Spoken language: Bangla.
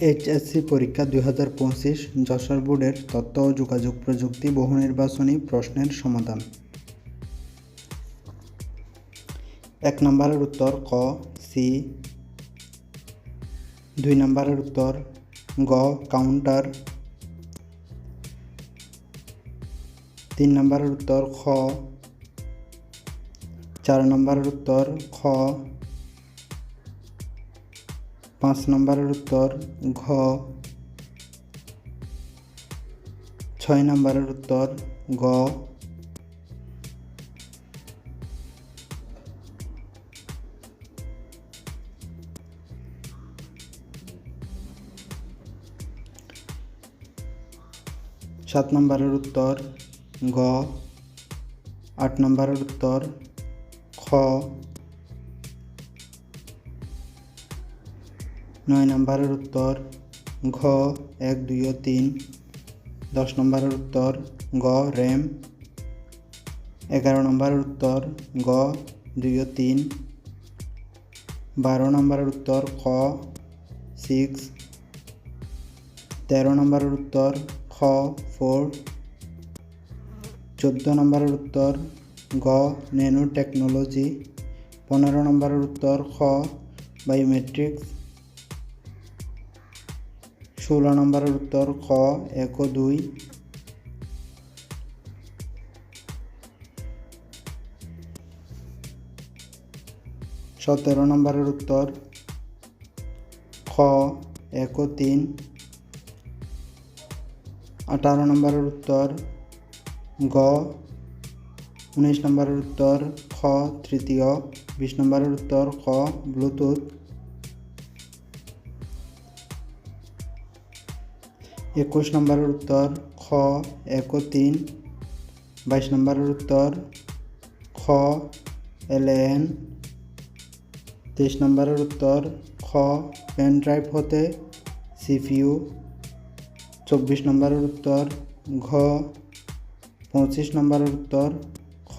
এইচএসসি পরীক্ষা দুই হাজার পঁচিশ যশোর বোর্ডের তথ্য ও যোগাযোগ প্রযুক্তি বহু নির্বাচনী প্রশ্নের সমাধান। এক নম্বরের উত্তর ক, সি। দুই নম্বরের উত্তর গ, কাউন্টার। তিন নম্বরের উত্তর খ। চার নম্বরের উত্তর খ। পাঁচ নম্বরের উত্তর ঘ। ছয় নম্বরের উত্তর গ। সাত নম্বরের উত্তর গ। আট নম্বরের উত্তর খ। নয় নম্বরের উত্তর ঘ, এক, দুই ও তিন। দশ নম্বরের উত্তর গ র্যাম এগারো নম্বরের উত্তর গ, দুই ও তিন। বারো নম্বরের উত্তর খ, সিক্স। তেরো নম্বরের উত্তর খ, ফোর। চোদ্দ নম্বরের উত্তর গ ন্যানো টেকনোলজি পনেরো নম্বরের উত্তর খ, বায়োমেট্রিক্স। ষোলো নম্বরের উত্তর খ এক দুই। সতেরো নম্বরের উত্তর খ, এক তিন। আঠারো নম্বরের উত্তর গ। উনিশ নম্বরের উত্তর খ, তৃতীয়। বিশ নম্বরের উত্তর খ, ব্লুটুথ। একুশ নম্বরের উত্তর খ, এক তিন। বাইশ নম্বরের উত্তর খ এলএন তেইশ নম্বরের উত্তর খ, পেন ড্রাইভ হতে সিপিইউ। চব্বিশ নম্বরের উত্তর ঘ, পঁচিশ নম্বরের উত্তর খ।